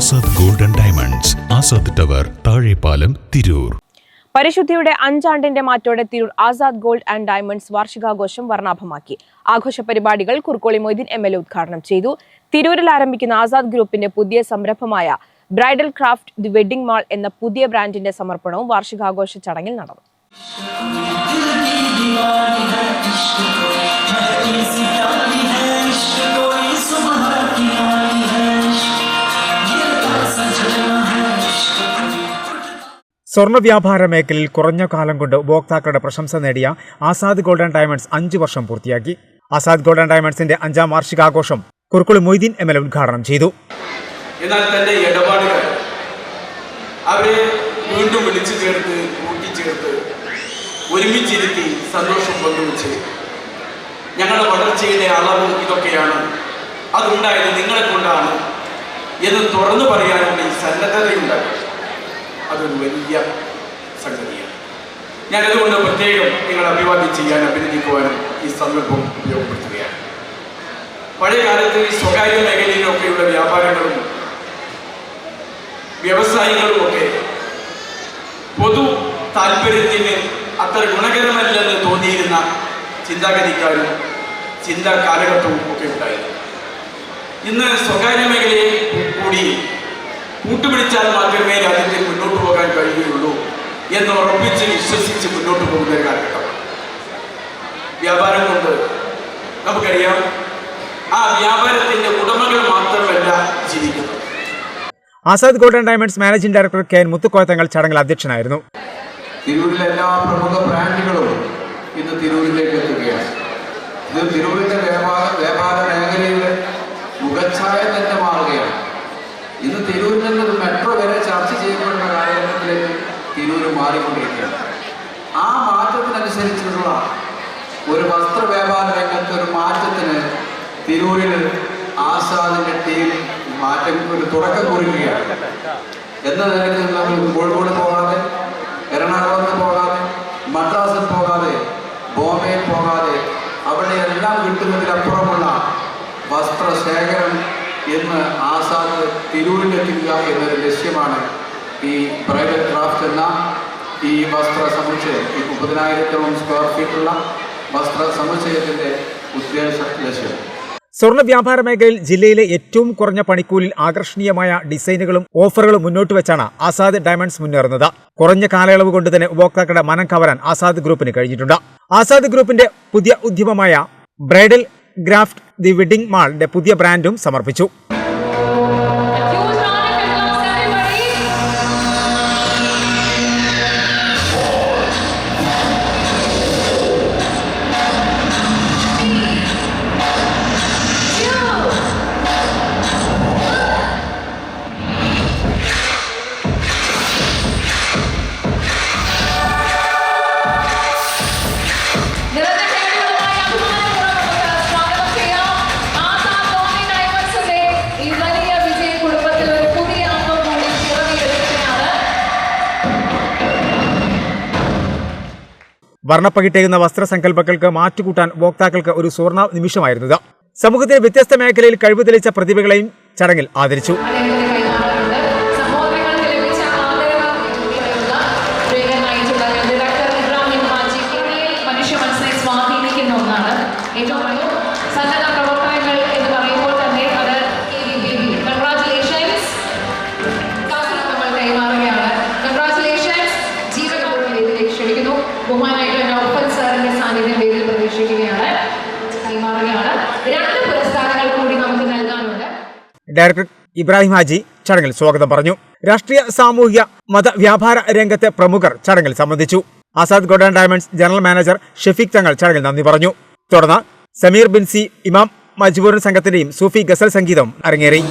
Azad golden diamonds Azad tower Thazhepalam Tirur. പരിശുദ്ധിയുടെ അഞ്ചാണ്ടിന്റെ മാറ്റോടെ Tirur Azad gold and diamonds വാർഷികാഘോഷം വർണാഭമാക്കി. ആഘോഷ പരിപാടികൾ Kurukkoli Moideen M L A ഉദ്ഘാടനം ചെയ്തു. തിരൂരിൽ ആരംഭിക്കുന്ന ആസാദ് ഗ്രൂപ്പിന്റെ പുതിയ സംരംഭമായ bridal craft the wedding mall എന്ന പുതിയ ബ്രാൻഡിന്റെ സമർപ്പണവും വാർഷികാഘോഷ ചടങ്ങിൽ നടന്നു. സ്വർണ വ്യാപാര മേഖലയിൽ കുറഞ്ഞ കാലം കൊണ്ട് ഉപഭോക്താക്കളുടെ പ്രശംസ നേടിയ ആസാദ് ഗോൾഡൻ ഡയമണ്ട്സ് അഞ്ചു വർഷം പൂർത്തിയാക്കി. ആസാദ് ഗോൾഡൻ ഡയമണ്ട്സിന്റെ അഞ്ചാം വാർഷികാഘോഷം കുറുക്കുളി മൊയ്തീൻ എം എൽ ഉദ്ഘാടനം ചെയ്തു. എന്നാൽ തന്റെ ഇടപാടുകൾ അവരെ വീണ്ടും വിളിച്ചു ചേർത്ത് കൂട്ടിച്ചേർത്ത് ഒരുമിച്ചിരുത്തി സന്തോഷം പങ്കുവച്ച് ഞങ്ങളുടെ വളർച്ചയുടെ അളവ് ഇതൊക്കെയാണ്. അതുണ്ടായത് നിങ്ങളെ കൊണ്ടാണ് എന്ന് തുറന്നു പറയാനുള്ള ഈ സന്നദ്ധതയുണ്ടായി അതൊരു വലിയ സംഗതിയാണ്. ഞാൻ അതുകൊണ്ട് പ്രത്യേകം നിങ്ങളെ അഭിവാദ്യം ചെയ്യാൻ അഭിനന്ദിക്കുവാനും ഈ സന്ദർഭം ഉപയോഗപ്പെടുത്തുകയാണ്. പഴയ കാലത്ത് ഈ സ്വകാര്യ മേഖലയിലൊക്കെയുള്ള വ്യാപാരങ്ങളും വ്യവസായങ്ങളും ഒക്കെ പൊതു താല്പര്യത്തിന് അത്ര ഗുണകരമല്ലെന്ന് തോന്നിയിരുന്ന ചിന്താഗതിക്കാരും ചിന്താ കാലഘട്ടവും ഒക്കെ ഉണ്ടായിരുന്നു. ഇന്ന് സ്വകാര്യ മേഖലയെ കൂടി കൂട്ടുപിടിച്ചാൽ എന്ന് ഉറപ്പിച്ച് വിശ്വസിച്ച് മുന്നോട്ട് പോകുന്ന ഒരു കാലഘട്ടം. വ്യാപാരം കൊണ്ട് നമുക്കറിയാം ആ വ്യാപാരത്തിന്റെ ഉടമകൾ മാത്രമല്ല ജീവിക്കുന്നത്. Azad golden diamonds managing director K N മുത്തുക്കോയത്തങ്ങൾ ചടങ്ങിൽ അധ്യക്ഷനായിരുന്നു. തിരൂരിലെ എല്ലാ പ്രമുഖ ബ്രാൻഡുകളും ഇന്ന് തിരൂരിലേക്ക് എത്തുകയാണ്. ഇത് തിരൂരിന്റെ ഒരു വസ്ത്ര വ്യാപാര രംഗത്ത് ഒരു മാറ്റത്തിന് തിരൂരിൽ ആസാദിന്റെ ടീം മാറ്റം ഒരു തുടക്കം കുറിക്കുകയാണ്. എന്ന നിലയ്ക്ക് നമ്മൾ കോഴിക്കോട് പോകാതെ എറണാകുളത്ത് പോകാതെ മദ്രാസിൽ പോകാതെ ബോംബെയിൽ പോകാതെ അവിടെ എല്ലാം കിട്ടുന്നതിനപ്പുറമുള്ള വസ്ത്ര ശേഖരം എന്ന് ആസാദ് തിരൂരിലെത്തിക്കുക എന്നൊരു ലക്ഷ്യമാണ് ഈ പ്രൈവറ്റ് ക്രാഫ്റ്റ് എന്ന ഈ വസ്ത്ര സമുച്ചയം ഈ മുപ്പതിനായിരത്തോളം സ്ക്വയർ ഫീറ്റുള്ള വസ്ത്ര സമുച്ചയത്തിന്റെ ലക്ഷ്യം. സ്വർണ വ്യാപാര മേഖലയിൽ ജില്ലയിലെ ഏറ്റവും കുറഞ്ഞ പണിക്കൂലിൽ ആകർഷണീയമായ ഡിസൈനുകളും ഓഫറുകളും മുന്നോട്ട് വെച്ചാണ് ആസാദ് ഡയമണ്ട്സ് മുന്നേറുന്നത്. കുറഞ്ഞ കാലയളവ് കൊണ്ട് തന്നെ ഉപഭോക്താക്കളുടെ മനം കവരാൻ ആസാദ് ഗ്രൂപ്പിന് കഴിഞ്ഞിട്ടുണ്ട്. ആസാദ് ഗ്രൂപ്പിന്റെ പുതിയ ഉദ്യമമായ ബ്രൈഡൽ ഗ്രാഫ്റ്റ് ദി വെഡിംഗ് മാളിന്റെ പുതിയ ബ്രാൻഡും സമർപ്പിച്ചു. വർണപ്പകിട്ടേകുന്ന വസ്ത്രസങ്കല്പങ്ങൾക്ക് മാറ്റുകൂട്ടാൻ ഉപഭോക്താക്കൾക്ക് ഒരു സുവർണ നിമിഷമായിരുന്നത് സമൂഹത്തിലെ വ്യത്യസ്ത മേഖലയിൽ കഴിവ് തെളിയിച്ച പ്രതിഭകളെയും ചടങ്ങിൽ ആദരിച്ചു. അദ്ദേഹത്തിന് ഡയറക്ടർ ഇബ്രാഹിം ഹാജി ചടങ്ങിൽ സ്വാഗതം പറഞ്ഞു. രാഷ്ട്രീയ സാമൂഹിക മത വ്യാപാര രംഗത്തെ പ്രമുഖർ ചടങ്ങിൽ സംബന്ധിച്ചു. Azad golden diamonds general manager Shefeek Thangal ചടങ്ങിൽ നന്ദി പറഞ്ഞു. തുടർന്ന് സമീർ ബിൻസി ഇമാം മജ്ബൂർ സംഘത്തിന്റെയും സൂഫി ഗസൽ സംഗീതം അരങ്ങേറി.